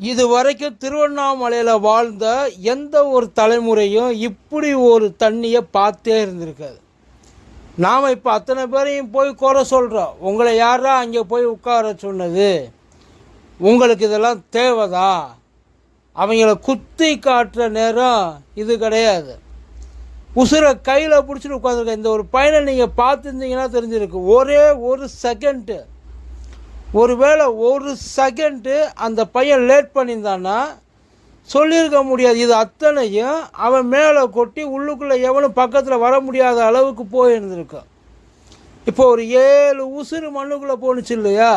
இது வரைக்கும் திருவண்ணாமலையில் வாழ்ந்த எந்த ஒரு தலைமுறையும் இப்படி ஒரு தண்ணியை பார்த்தே இருந்திருக்காது. நாம் இப்போ அத்தனை பேரையும் போய் குறை சொல்கிறோம் உங்களை யாரா அங்கே போய் உட்கார சொன்னது? உங்களுக்கு இதெல்லாம் தேவைதா? அவங்கள குத்தி காட்டுற நேரம் இது கிடையாது. உசுரை கையில் பிடிச்சிட்டு உட்காந்துருக்க இந்த ஒரு பையனை நீங்கள் பார்த்துருந்தீங்கன்னா தெரிஞ்சிருக்கு ஒரே ஒரு செகண்ட்டு ஒருவேளை ஒரு செகண்டு அந்த பையன் லேட் பண்ணியிருந்தான்னா சொல்லியிருக்க முடியாது. இது அத்தனையும் அவன் மேலே கொட்டி உள்ளுக்குள்ளே எவனும் பக்கத்தில் வர முடியாத அளவுக்கு போயிருந்திருக்கான் இப்போ ஒரு ஏழு உசுறு மண்ணுக்குள்ளே போணுச்சு இல்லையா?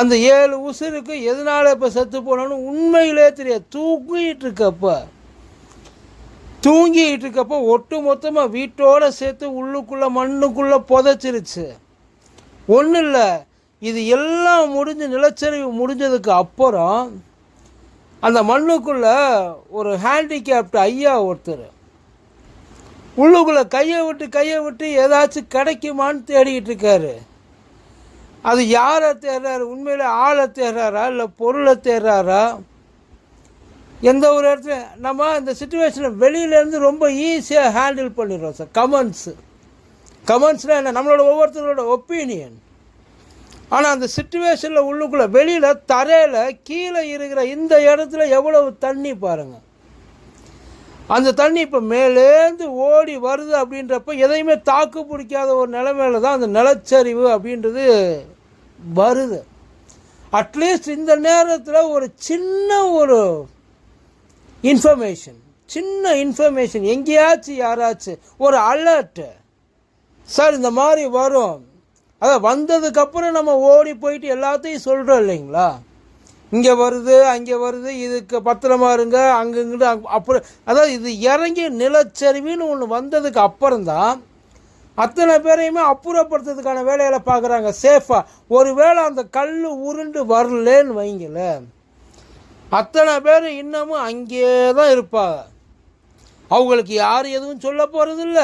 அந்த ஏழு உசுருக்கு எதனால் இப்போ செத்து போனோன்னு உண்மையிலே தெரியாது. தூங்கிட்டு இருக்கப்போ தூங்கிட்டு இருக்கப்போ ஒட்டு மொத்தமாக வீட்டோடு சேர்த்து உள்ளுக்குள்ளே மண்ணுக்குள்ளே புதைச்சிருச்சு. ஒன்றும் இல்லை இது எல்லாம் முடிஞ்சு நிலச்சரிவு முடிஞ்சதுக்கு அப்புறம் அந்த மண்ணுக்குள்ளே ஒரு ஹேண்டிகேப்டு ஐயா ஒருத்தர். உள்ளுக்குள்ளே கையை விட்டு கையை விட்டு ஏதாச்சும் கிடைக்குமான்னு தேடிக்கிட்டு இருக்காரு. அது யாரை தேடுறாரு? உண்மையில் ஆளை தேடுறாரா? இல்லை பொருளை தேடுறாரா? எந்த ஒரு இடத்துல நம்ம இந்த சுச்சுவேஷனை வெளியிலேருந்து ரொம்ப ஈஸியாக ஹேண்டில் பண்ணிடுறோம் சார் கமெண்ட்ஸு கமெண்ட்ஸ்னால் என்ன? நம்மளோட ஒவ்வொருத்தரோட ஒப்பீனியன் ஆனால் அந்த சுச்சுவேஷனில் உள்ளுக்குள்ளே வெளியில் தரையில் கீழே இருக்கிற இந்த இடத்துல எவ்வளவு தண்ணி பாருங்கள் அந்த தண்ணி இப்போ மேலேந்து ஓடி வருது அப்படின்றப்ப எதையுமே தாக்கு பிடிக்காத ஒரு நிலைமையில தான் அந்த நிலச்சரிவு அப்படின்றது வருது. அட்லீஸ்ட் இந்த நேரத்தில் ஒரு சின்ன ஒரு இன்ஃபர்மேஷன் சின்ன இன்ஃபர்மேஷன் எங்கேயாச்சும் யாராச்சும் ஒரு அலர்ட்டு சார் இந்த மாதிரி வரும். அதான் வந்ததுக்கப்புறம் நம்ம ஓடி போயிட்டு எல்லாத்தையும் சொல்கிறோம் இல்லைங்களா? இங்கே வருது அங்கே வருது இதுக்கு பத்திரமா இருங்க அங்கங்கிட்டு அப்புறம் அதாவது இது இறங்கி நிலச்சரிவுன்னு ஒன்று வந்ததுக்கு அப்புறம்தான் அத்தனை பேரையுமே அப்புறப்படுத்துறதுக்கான வேலையில் பார்க்குறாங்க. சேஃபாக ஒருவேளை அந்த கல் உருண்டு வரலன்னு வைங்களேன். அத்தனை பேர் இன்னமும் அங்கேயே தான் இருப்பாங்க. அவங்களுக்கு யாரும் எதுவும் சொல்ல போகிறதில்ல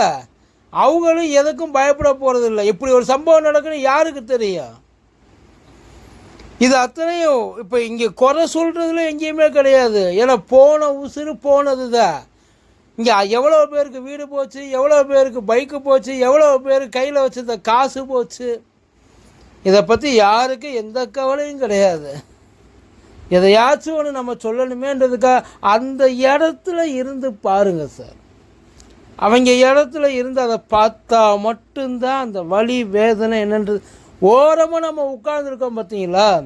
அவங்களும் எதுக்கும் பயப்பட போகிறதில்ல இப்படி ஒரு சம்பவம் நடக்குன்னு யாருக்கு தெரியும்? இது அத்தனையும் இப்போ இங்கே குறை சொல்கிறதுல எங்கேயுமே கிடையாது. ஏன்னா போன உசுறு போனது தான் இங்கே எவ்வளோ பேருக்கு வீடு போச்சு எவ்வளோ பேருக்கு பைக்கு போச்சு எவ்வளோ பேர் கையில் வச்சுருந்த காசு போச்சு. இதை பற்றி யாருக்கும் எந்த கவலையும் கிடையாது. எதையாச்சும் ஒன்று நம்ம சொல்லணுமேன்றதுக்காக அந்த இடத்துல இருந்து பாருங்கள் சார். அவங்க இடத்துல இருந்து அதை பார்த்தா மட்டும்தான் அந்த வலி வேதனை என்னன்றது. ஓரமாக நம்ம உட்கார்ந்துருக்கோம் பார்த்தீங்களா?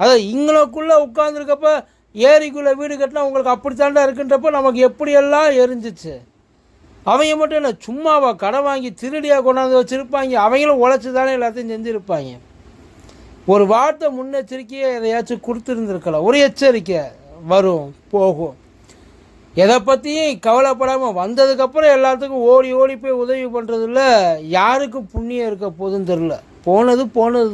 அதான் இங்களுக்குள்ளே உட்காந்துருக்கப்ப ஏரிக்குள்ளே வீடு கட்டினா உங்களுக்கு அப்படித்தாண்டா இருக்குன்றப்போ நமக்கு எப்படியெல்லாம் எரிஞ்சிச்சு? அவங்க மட்டும் என்ன சும்மாவா கடை வாங்கி திருடியாக கொண்டாந்து வச்சுருப்பாங்க? அவங்களும் உழைச்சி தானே எல்லாத்தையும் செஞ்சுருப்பாங்க. ஒரு வார்த்தை முன்னெச்சரிக்கையை எதையாச்சும் கொடுத்துருந்துருக்கலாம். ஒரு எச்சரிக்கை வரும் போகும். எதை பற்றியும் கவலைப்படாமல் வந்ததுக்கப்புறம் எல்லாத்துக்கும் ஓடி ஓடி போய் உதவி பண்ணுறதுல யாருக்கும் புண்ணியம் இருக்க போதுன்னு தெரில போனது போனது